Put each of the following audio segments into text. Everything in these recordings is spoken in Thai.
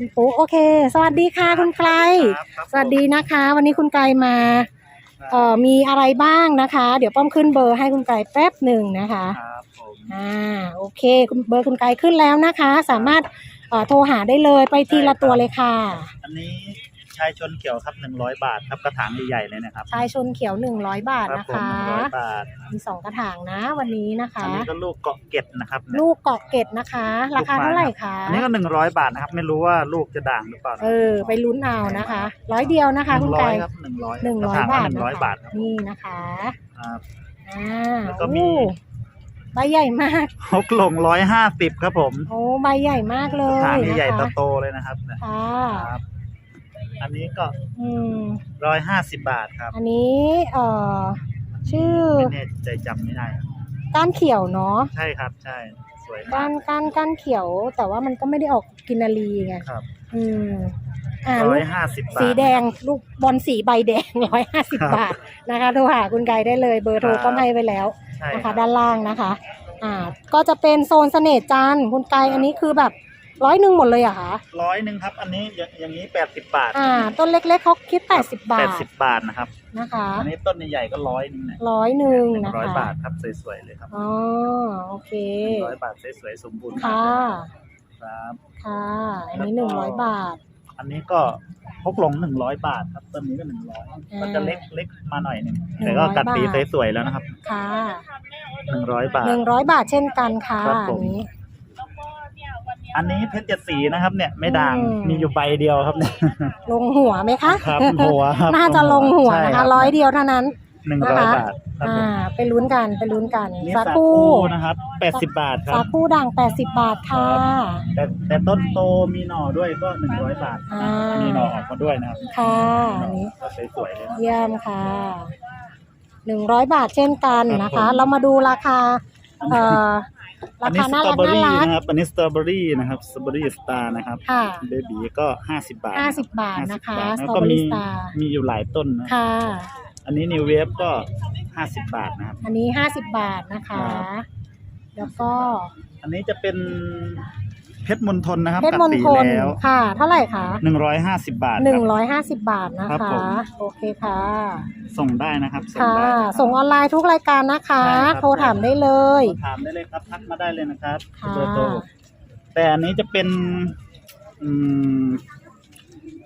คุณปุ๊โอเค สวัสดีค่ะคุณไกลครับครับสวัสดีนะคะ วันนี้คุณไกลมาเอ่อมีอะไรบ้างนะคะ เดี๋ยวป้อมขึ้นเบอร์ให้คุณไกลแป๊บหนึ่งนะคะครับผมอ่าโอเคคุณเบอร์คุณไกลขึ้นแล้วนะคะ สามารถเอ่อโทรหาได้เลยไปทีละตัวเลยค่ะ อันนี้ ชายชนเขียวครับหนึ่งร้อยบาทครับกระถางใหญ่ๆเลยนะครับชายชนเขียว100บาทครับนะผมคะ หนึ่งร้อยบาทมีสองกระถางนะ วันนี้นะคะ อันนี้ก็ลูกเกาะเกร็ดนะครับเนี่ย ลูกเกาะเกร็ดนะคะ ราคาเท่าไหร่คะอันนี้ก็หนึ่งร้อยบาทนะครับ ไม่รู้ว่าลูกจะด่างหรือเปล่านะเออไปลุ้นเอานะคะร้อยเดียวนะคะ หคุนึ่ณงไกร้ลอยครับหนึ่งร้อยหนึ่งร้อยกะถบาทหนึ่งร้อยนะคะบาทครับนี่นะคะครับอ่าแล้วก็มี โอ้ใบใหญ่มากฮกหลงร้อยห้าสิบครับผมโอ้ใบใหญ่มากเลกระยถางนะใหญ่คะๆโตๆเลยนะครับเนี่ยค่ะครับ อันนี้ก็อืมร้อยห้าสิบบาทครับ อันนี้เอ่อชื่อไม่แน่ใจจำไม่ได้ครับก้านเขียวเนาะใช่ครับใช่สวยมาก้ากนก้านก้านเขียว แต่ว่ามันก็ไม่ได้ออกกินนารีไงครับอืมอ่าร้ลูอยกห้าสิบบาท สีแดงลูกบอลสีใบแดงร้อยห้าสิบครับบาทนะคะโทรหาคุณไกได้เลยเบอร์โทรครับ ก็ให้ไว้แล้ว ใช่นะครัคะบ ด้านล่างนะคะ อ่า ก็จะเป็นโซนเสน่ห์จันทร์คุณไกอันนี้คือแบบ ร้อยหนึ่งหมดเลยเหรอะคะร้อยหนึ่งครับ อันนี้อย่างอย่างนี้แปดสิบบาทอ่า ต้นเล็กๆเขาคิดแปดสิบบาแปทดสิบบาทนะครับ นะคะอันนี้ต้นใหญ่ๆก็ร้อยหนึงเนี่ยร้อยหนึ่งหนึ่งนะร้อยคะบาทครับสวยๆเลยครับอ๋อโอเคหนึ่งร้อยบาทสวยๆสมบูรณ์มากค่ะครับ ค่ะอันนี้หนึ่งร้อยบาท อันนี้ก็พกหลงหนึ่งร้อยบาทครับต้นนี้ก็หนึ่งร้อยอ่ามันจะเล็กเล็กมาหน่อยหนึ่ง100แต่ก็กัดปีบาท สวยๆแล้วนะครับค่ะหนึ่งร้อยบาท หนึ่งร้อยบาทเช่นกันค่ะครับผมอันนี้ อันนี้เพชรเจ็ดสีนะครับ เนี่ยไม่ด่างอืม มีอยู่ใบเดียวครับเนี่ย ลงหัวไหมคะ ครับหัวครับน่าจะลงหัวใช่นะครัคะบร้อยเดียวเท่านั้น หนึ่งร้อยนะคะ บาทครับอ่า ผมไปลุ้นกันไปลุ้นกันนี่สาสาคูคูนะครับแปดสิบบาทครัสาบ คูด่างแปดสิบบาทค่ะแต่แต่ต้นโตมีหน่อด้วยก็หนึ่งร้อยบาท อ่ามีหน่อออกมาด้วยนะครับค่ะหน่อันอนี้ ก็สวยๆเลยนะ เยี่ยมค่ะหนึ่งร้อยบาทเช่นกันครับนะคะผม เรามาดูราคาเอ่อ อัรานนี้คาสน่าตรอรักเบอน่ารี่รัก นะครับ อันนี้สตรอเบอรี่นะครับสตรอเบอรี่สตาร์นะครับค่ะเบบีก็ห้าสิบบาทห้าสิบบาทนะคะ50สแล้วตรอก็เบอมีรี่สตาร์มีอยู่หลายต้นนะค่ะ อันนี้นิวเวฟก็ห้าสิบบาทนะครับ อันนี้ห้าสิบบาทนะคะ ครับ แล้วก็อันนี้จะเป็นเพ ชรมณฑลนะครับเพชรมณฑลแล้วค่ะ เท่าไหร่คะหนึ่งร้อยห้าสิบบาทหนึ่คงรับร้อยห้าสิบบาทนะครัคะบผมโอเคค่ะ ส่งได้นะครับส่งค่ะได้นะครับส่งออนไลน์ทุกรายการนะคะใช่ครับโทรถามได้เลยถามได้เลยครับทักมาได้เลยนะครับค่ะเบอร์โทรแต่อันนี้จะเป็นอืม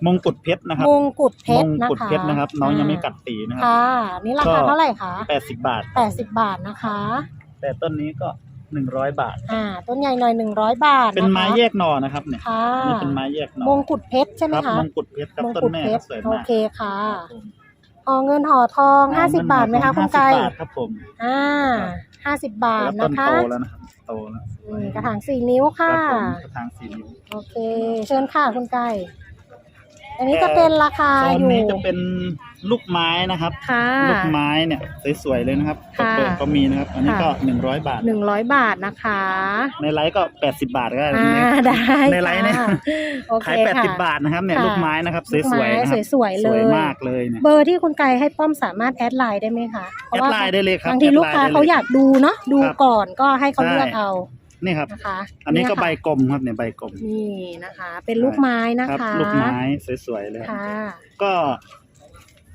มงกุฎเพชรนะครับมงกุฎเพชรมนะงกุฎคะเพชรนะครับ น้องยังไม่กัดตีนะครับค่ะนี่ราคาก็เท่าไหร่คะแปดสิบบาทแปดสิบบาทนะคะ แต่ต้นนี้ก็ หนึ่งร้อยบาท อ่า ต้นใหญ่หน่อยหนึ่งร้อยบาทเป็นนะคะไม้แยกหน่อนะครับเนี่ยค่ะนี่เป็นไม้แยกหน่อมงกุฎเพชรใช่ไหมครับคะมงกุฎเพชรครับมงต้นกุฎแม่เพชรสวยโอมากเคค่ะครับผมห่อเงินห่อทองห้าสิบบาทไหมคะคุณไก่50บาทครับผมอ่าห้าสิบบาทแล้วต้นะนคะโตแล้วนะครับโตแล้วอืมกระถางสี่นิ้วครัค่ะบผมกระถางสีนิ้ว โอเค เชิญค่ะคุณไก่ อันนี้จะเป็นราคาโซอนยู่นี้จะเป็นลูกไม้นะครับ ค่ะ ลูกไม้เนี่ยสวยๆเลยนะครับค่ะ เปิดก็มีนะครับ อันนี้ก็ค่ะหนึ่งร้อยบาท หนึ่งร้อยบาทนะคะในไลฟ์ก็แปดสิบาทก็ได้อ่าได้ในไลฟ์เนี่ยค่ะโอเคขายแปดสิบค่ะ บาทนะครับเนี่ยค่ะ ลูกไม้นะครับสลูกไม้วยๆนะครับสวยๆเลยสวยมากเลยเนี่ยเบอร์ที่คุณไก่ให้ป้อมสามารถแอดไลน์ได้ไหมคะเพแอราะดว่าไลน์ได้เลยครับบางทีลูกค้าแดไลน์ได้เขาลอยากดูเนาะดูครับ ก่อนก็ให้เขาใช่เลือกเอา นี่ครับ นะคะอันนี้ก็เยค่ะใบกลมครับเนี่ยใบกลมนี่นะคะ เป็นลูกไม้นะครัคะลูกไม้สวยๆเลยครับค่ะก็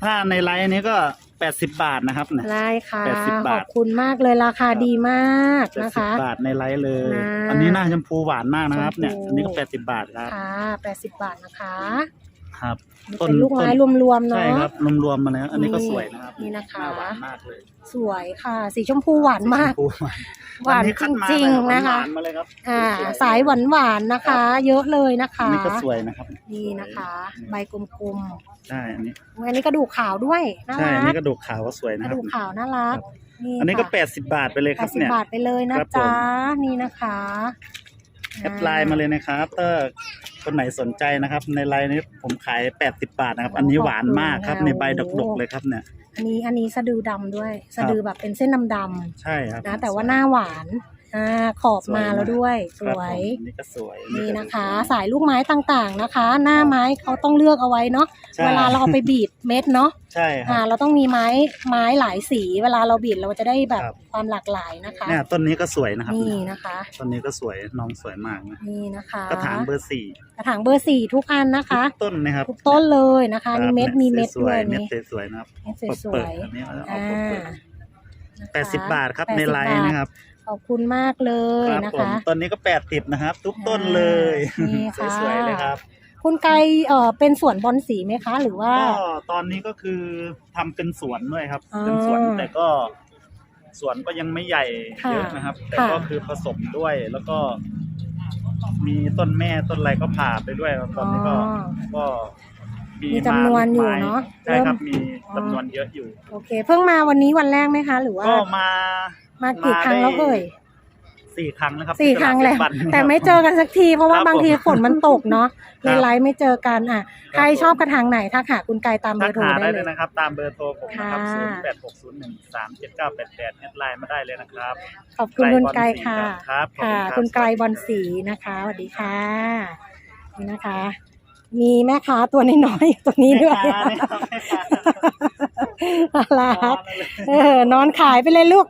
ถ้าในไลฟ์นี้ก็แปดสิบบาทนะครับเนี่ย ได้ค่ะ 80ขบาอท บคุณมากเลยราคาดีมากแปดนะสิบคะ บาทในไลฟ์เลย นะอันนี้หน้าชมพูหวานมากนะครับ เนี่ย ชมพู อันนี้ก็แปดสิบบาทครับ ค่ะแปดสิบบาทนะคะ ครับนี่ต้นเป็นลูกไม้ต้นรวมๆเนาะใช่ครับรวมๆมาแล้ว อันนี้ก็สวยนะครับนี่นะคะ หาหวานมากเลยสวยค่ะ สีชมพูหวานมากชพูหวานหวานอัจคัดมาริงเลยๆนะคะ หวานๆมาเลยครับอ่า สวยๆสายหวานหวานๆนะคะ เยอะเลยนะคะอันนี้ก็สวยนะครับนี่นะคะ ใบกลมใช่อันนี้ๆอันนี้กระดูกขาวด้วยน่าใช่รัอันนี้กกระดูกขาวก็สวยกนะระครับ ดูกขาวน่ารักนี่อันนี้ก็ค่ะแปดสิบบาทไปเลยคแปรับดสิบเนี่ย บาทไปเลยนะครับผม จ๊ะนี่นะคะ แอดไลน์มาเลยนะครับถ้าคนไหนสนใจนะครับ ในไลน์นี้ผมขายแปดสิบบาทนะครับ อันนี้หวานมากครับ ในใบดกๆเลยครับเนี่ย อันนี้อันนี้สะดือดำด้วย สะดือแบบเป็นเส้นดำใช่ครับๆนะแต่ว่าหน้าหวาน อ่าขอบมาแล้วด้วยสครับวยผมนี่ก็สวยนี่นะคะก็สวยสายลูกไม้ต่างๆนะคะ หน้าไม้เขาต้องเลือกเอาไว้เนาะใช่เวลาเราเอาไปบีดเม็ดเนาะใช่คอ่ารับ เราต้องมีไม้ไม้หลายสี เวลาเราบีดเราจะได้แบบครับ ความหลากหลายนะคะ เนี่ยต้นนี้ก็สวยนะครับนี่นะคะ ต้นนี้ก็สวยน้องสวยมากนะนี่นะคะกระถางเบอร์สี่กระถางเบอร์สี่ทุกอันนะคะทุกต้นนะครับทุกต้นเลยนะคะครับนี่เม็ดมีเม็ดสด้ววยยๆเม็ดนี่สวยๆนะครับเม็ดสเปิวดยๆอันนี้เอาๆเอาอ่าเปิดนะคะๆแปดสิบบาทครับใน80ไลน์นะครับข อบคุณมากเลยครับนะผมคะต้นนี้ก็แปดติดนะครับ ทุกต้นเลยนี่ค่ะสวยๆเลยครับ คุณไกรเอ่อเป็นสวนบอลสีไหมคะ หรือว่า ก็ตอนนี้ก็คือทำเป็นสวนด้วยครับอ๋อเป็นสวนแต่ก็สวนก็ยังไม่ใหญ่ค่ะเยอะนะครับ แต่ค่ะก็คือผสมด้วยแล้วก็ มีต้นแม่ต้นอะไรก็ผ่าไปด้วยตอนนี้ก็อ๋อก็มีจำนวนอยู่เนอะใช่ครับเริ่มมีจำนวนเยอะอยู่ โอเค เพิ่งมาวันนี้วันแรกไหมคะ หรือว่าก็มา มากี่ครั้งแล้วเอ่ยสี่ครั้งแล้วครับสี่ที่ครั้งตาดแล้วเทศบาลแต่ไม่เจอกันสักที เพราะว่าครับบางทีผมฝนมันตกเนาะคในรับไลฟ์ไม่เจอกันอะ ใครผมชอบกระถางไหนทักหาคุณไกรตามเบทัอกร์โทรหาได้ได้เลเลยยนะครับ ตามเบอร์โทรผมนะครับค่ะศูนย์แปดหกศูนย์หนึ่งสามเจ็ดเก้าแปดแปดแอดไลน์มาได้เลยนะครับ ขอบคุณคุณไกรค่ะครับขอบค่ะณรับคุณไกรบอลสีนะคะสวัสดีค่ะนี่นะคะ มีแม่ค้าตัวน้อยๆอยู่ตรงนี้ด้วย แม่ค้าเนี่ยครับแม่ค้าน่ารักเออนอนขายไปเลยลูก